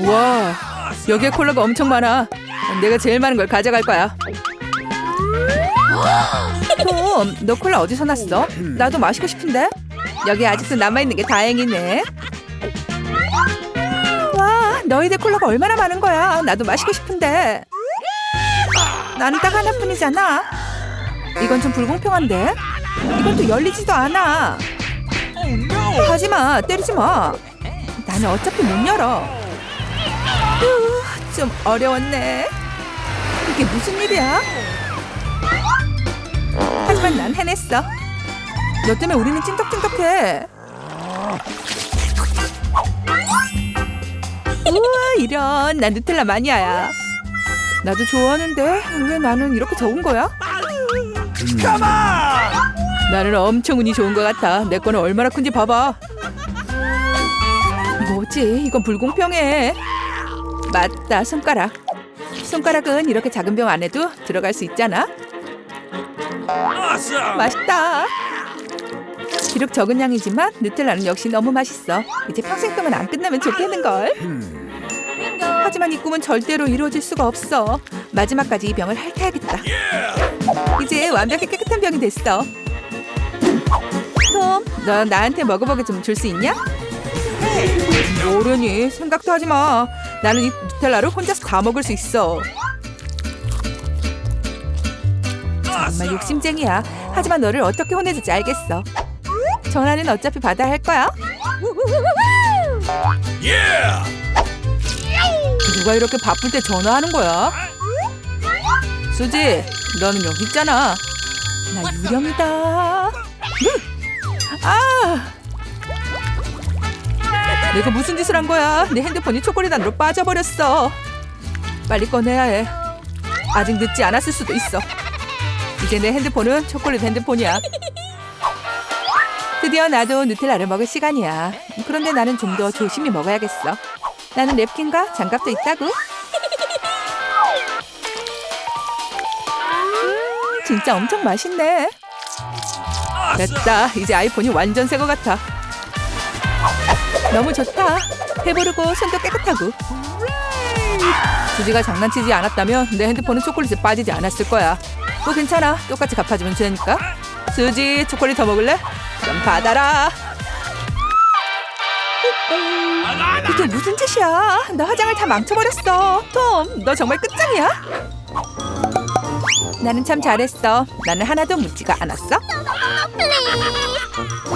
와, 여기에 콜라가 엄청 많아. 내가 제일 많은 걸 가져갈 거야. 톰, 너 콜라 어디서 났어? 나도 마시고 싶은데. 여기 아직도 남아있는 게 다행이네. 와, 너희들 콜라가 얼마나 많은 거야. 나도 마시고 싶은데. 나는 딱 하나뿐이잖아. 이건 좀 불공평한데? 이건 또 열리지도 않아. 하지 마, 때리지 마. 나는 어차피 못 열어. 으, 좀 어려웠네. 이게 무슨 일이야? 하지만 난 해냈어. 너 때문에 우리는 찐떡찐떡해. 우와, 이런. 난 누텔라 마니아야. 나도 좋아하는데 왜 나는 이렇게 적은 거야? 나는 엄청 운이 좋은 것 같아. 내 거는 얼마나 큰지 봐봐. 뭐지? 이건 불공평해. 맞다, 손가락. 손가락은 이렇게 작은 병 안에도 들어갈 수 있잖아. 맛있다. 비록 적은 양이지만 누텔라는 역시 너무 맛있어. 이제 평생 동안 안 끝나면 좋겠는 걸. 하지만 이 꿈은 절대로 이루어질 수가 없어. 마지막까지 이 병을 핥아야겠다. 이제 완벽히 깨끗한 병이 됐어. 톰, 너 나한테 먹어보게 좀 줄 수 있냐? 모르니 생각도 하지 마. 나는 이 누텔라를 혼자서 다 먹을 수 있어. 정말 욕심쟁이야. 하지만 너를 어떻게 혼내줄지 알겠어. 전화는 어차피 받아야 할 거야. 누가 이렇게 바쁠 때 전화하는 거야? 수지, 너는 여기 있잖아. 나 유령이다. 으! 아! 내가 무슨 짓을 한 거야? 내 핸드폰이 초콜릿 안으로 빠져버렸어. 빨리 꺼내야 해. 아직 늦지 않았을 수도 있어. 이제 내 핸드폰은 초콜릿 핸드폰이야. 드디어 나도 누텔라를 먹을 시간이야. 그런데 나는 좀 더 조심히 먹어야겠어. 나는 냅킨과 장갑도 있다고. 음, 진짜 엄청 맛있네. 됐다. 이제 아이폰이 완전 새것 같아. 너무 좋다. 해부르고 손도 깨끗하고. 주지가 장난치지 않았다면 내 핸드폰은 초콜릿에 빠지지 않았을 거야. 뭐 괜찮아. 똑같이 갚아주면 되니까. 수지 초콜릿 더 먹을래? 그럼 받아라. 이게 무슨 짓이야? 너 화장을 다 망쳐버렸어. 톰, 너 정말 끝장이야? 나는 참 잘했어. 나는 하나도 묻지가 않았어.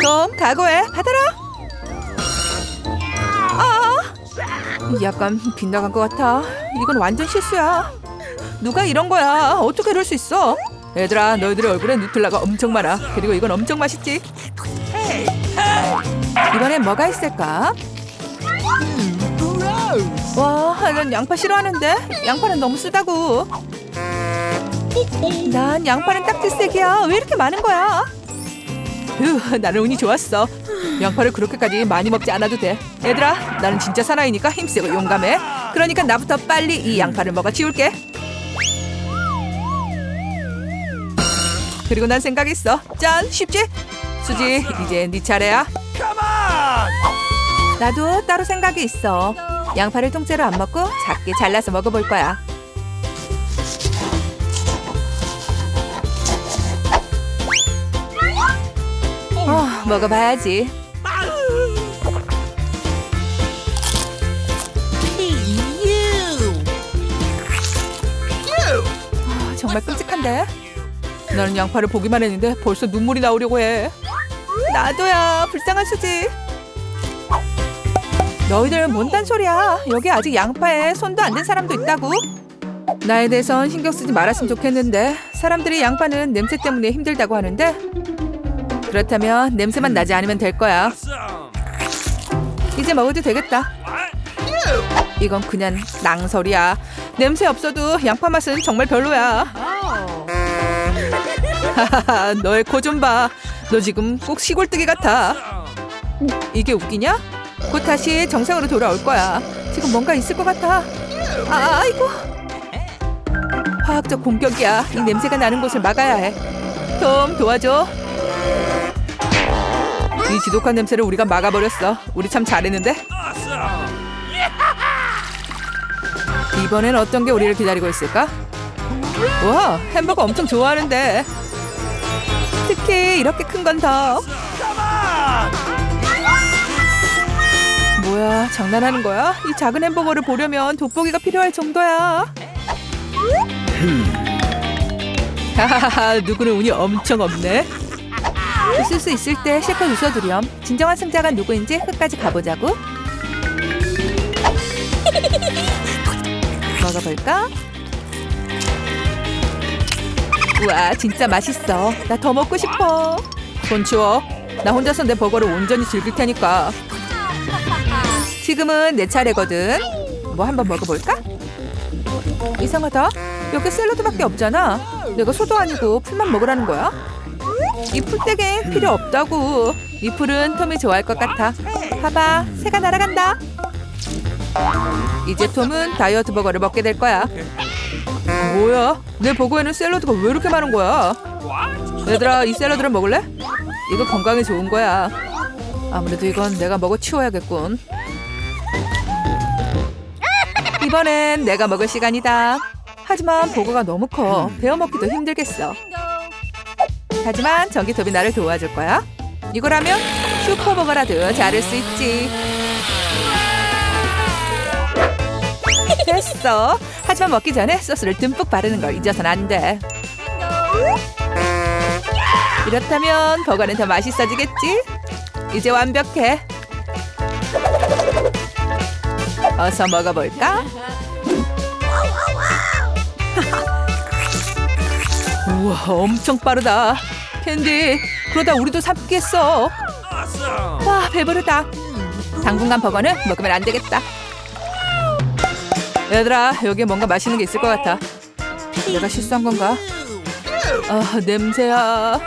톰, 각오해. 받아라. 약간 빗나간 것 같아. 이건 완전 실수야. 누가 이런 거야? 어떻게 이럴 수 있어? 얘들아, 너희들의 얼굴에 누텔라가 엄청 많아. 그리고 이건 엄청 맛있지. 이번엔 뭐가 있을까? 와, 난 양파 싫어하는데 양파는 너무 쓰다고. 난 양파는 딱지색이야. 왜 이렇게 많은 거야? 휴, 나는 운이 좋았어. 양파를 그렇게까지 많이 먹지 않아도 돼. 얘들아, 나는 진짜 사나이니까 힘세고 용감해. 그러니까 나부터 빨리 이 양파를 먹어 치울게. 그리고 난 생각했어. 짠, 쉽지? 수지, 이제 네 차례야. 나도 따로 생각이 있어. 양파를 통째로 안 먹고 작게 잘라서 먹어볼 거야. 어, 먹어봐야지. 정말 끔찍한데? 나는 양파를 보기만 했는데 벌써 눈물이 나오려고 해. 나도야, 불쌍한 수지. 너희들 뭔 딴소리야. 여기 아직 양파에 손도 안 댄 사람도 있다고. 나에 대해선 신경 쓰지 말았으면 좋겠는데 사람들이 양파는 냄새 때문에 힘들다고 하는데 그렇다면 냄새만 나지 않으면 될 거야. 이제 먹어도 되겠다. 이건 그냥 낭설이야. 냄새 없어도 양파 맛은 정말 별로야. 너의 코 좀 봐. 너 지금 꼭 시골뜨기 같아. 이게 웃기냐? 곧 다시 정상으로 돌아올 거야. 지금 뭔가 있을 것 같아. 아, 아이고. 화학적 공격이야. 이 냄새가 나는 곳을 막아야 해. 톰, 도와줘. 이 지독한 냄새를 우리가 막아버렸어. 우리 참 잘했는데? 이번엔 어떤 게 우리를 기다리고 있을까? 와, 햄버거 엄청 좋아하는데. 특히 이렇게 큰 건 더. 뭐야, 장난하는 거야? 이 작은 햄버거를 보려면 돋보기가 필요할 정도야. 하하하, 누구는 운이 엄청 없네. 웃을 수 있을 때 실컷 웃어두렴. 진정한 승자가 누구인지 끝까지 가보자고. 먹어볼까? 우와, 진짜 맛있어. 나 더 먹고 싶어. 손 치워. 나 혼자서 내 버거를 온전히 즐길 테니까. 지금은 내 차례거든. 뭐 한번 먹어볼까? 이상하다. 여기 샐러드밖에 없잖아. 내가 소도 아니고 풀만 먹으라는 거야? 이 풀떼기 필요 없다고. 이 풀은 톰이 좋아할 것 같아. 봐봐, 새가 날아간다. 이제 톰은 다이어트 버거를 먹게 될 거야. 뭐야? 내 버거에는 샐러드가 왜 이렇게 많은 거야? 얘들아, 이 샐러드를 먹을래? 이거 건강에 좋은 거야. 아무래도 이건 내가 먹어 치워야겠군. 이번엔 내가 먹을 시간이다. 하지만 버거가 너무 커. 베어 먹기도 힘들겠어. 하지만 전기톱이 나를 도와줄 거야. 이거라면 슈퍼버거라도 자를 수 있지. 됐어. 하지만 먹기 전에 소스를 듬뿍 바르는 걸 잊어선 안 돼. 이렇다면 버거는 더 맛있어지겠지? 이제 완벽해. 어서 먹어볼까? 우와, 엄청 빠르다. 캔디, 그러다 우리도 삼겠어. 와, 배부르다. 당분간 버거는 먹으면 안 되겠다. 얘들아, 여기에 뭔가 맛있는 게 있을 것 같아. 내가 실수한 건가? 아, 냄새야.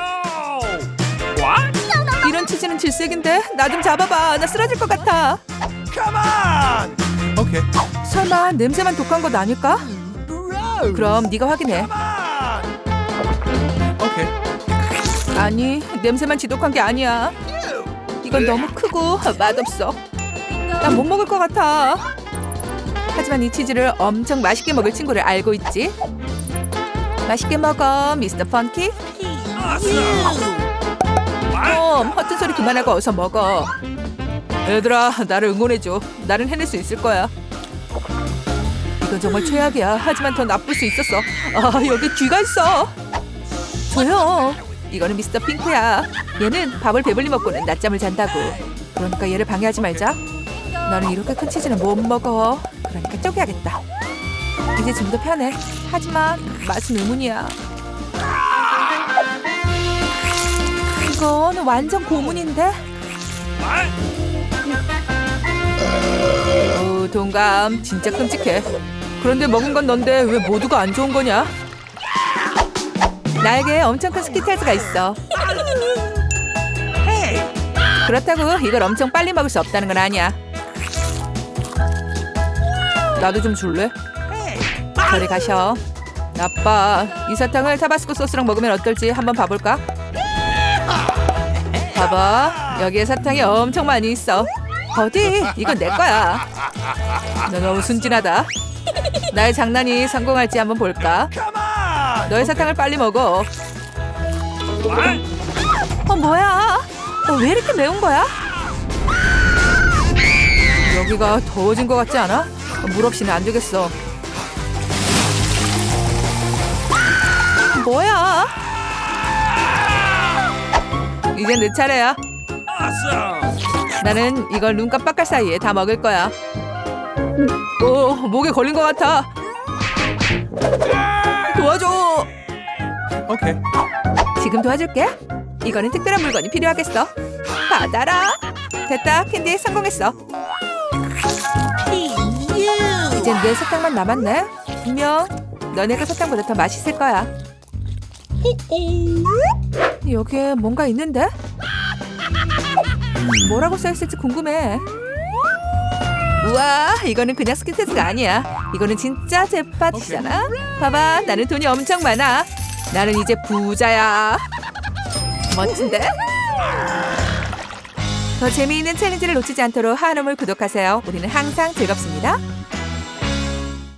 이런 치즈는 질색인데 나 좀 잡아봐. 나 쓰러질 것 같아. 설마 냄새만 독한 것 아닐까? 그럼 네가 확인해. 아니, 냄새만 지독한 게 아니야. 이건 너무 크고 맛없어. 난 못 먹을 것 같아. 하지만 이 치즈를 엄청 맛있게 먹을 친구를 알고 있지. 맛있게 먹어, 미스터 펀키. 좀 허튼 소리 그만하고 어서 먹어. 얘들아, 나를 응원해줘. 나는 해낼 수 있을 거야. 이건 정말 최악이야. 하지만 더 나쁠 수 있었어. 아, 여기 쥐가 있어. 조용. 이거는 미스터 핑크야. 얘는 밥을 배불리 먹고는 낮잠을 잔다고. 그러니까 얘를 방해하지 말자. 나는 이렇게 큰 치즈는 못 먹어. 그러니까 쪼개야겠다. 이제 좀 더 편해. 하지만 맛은 의문이야. 이건 완전 고문인데? 오, 동감 진짜 끔찍해. 그런데 먹은 건 넌데 왜 모두가 안 좋은 거냐? 나에게 엄청 큰 스키텔즈가 있어. 그렇다고 이걸 엄청 빨리 먹을 수 없다는 건 아니야. 나도 좀 줄래? 저리 가셔. 나빠. 이 사탕을 타바스코 소스랑 먹으면 어떨지 한번 봐볼까? 봐봐. 여기에 사탕이 엄청 많이 있어. 어디? 이건 내 거야. 너 너무 순진하다. 나의 장난이 성공할지 한번 볼까? 너의 사탕을 빨리 먹어. 어 뭐야? 너 왜 이렇게 매운 거야? 여기가 더워진 것 같지 않아? 어, 물 없이는 안 되겠어. 뭐야? 이제 내 차례야. 나는 이걸 눈 깜빡할 사이에 다 먹을 거야. 오, 목에 걸린 것 같아. 도와줘. Okay. 지금 도와줄게. 이거는 특별한 물건이 필요하겠어. 받아라. 됐다. 캔디 성공했어. 이젠 내 사탕만 남았네. 분명 너네 그 사탕보다 더 맛있을 거야. 여기에 뭔가 있는데? 뭐라고 써있을지 궁금해. 우와, 이거는 그냥 스키테스가 아니야. 이거는 진짜 jet팟이잖아. 봐봐, 나는 돈이 엄청 많아. 나는 이제 부자야. 멋진데? 더 재미있는 챌린지를 놓치지 않도록 한음을 구독하세요. 우리는 항상 즐겁습니다.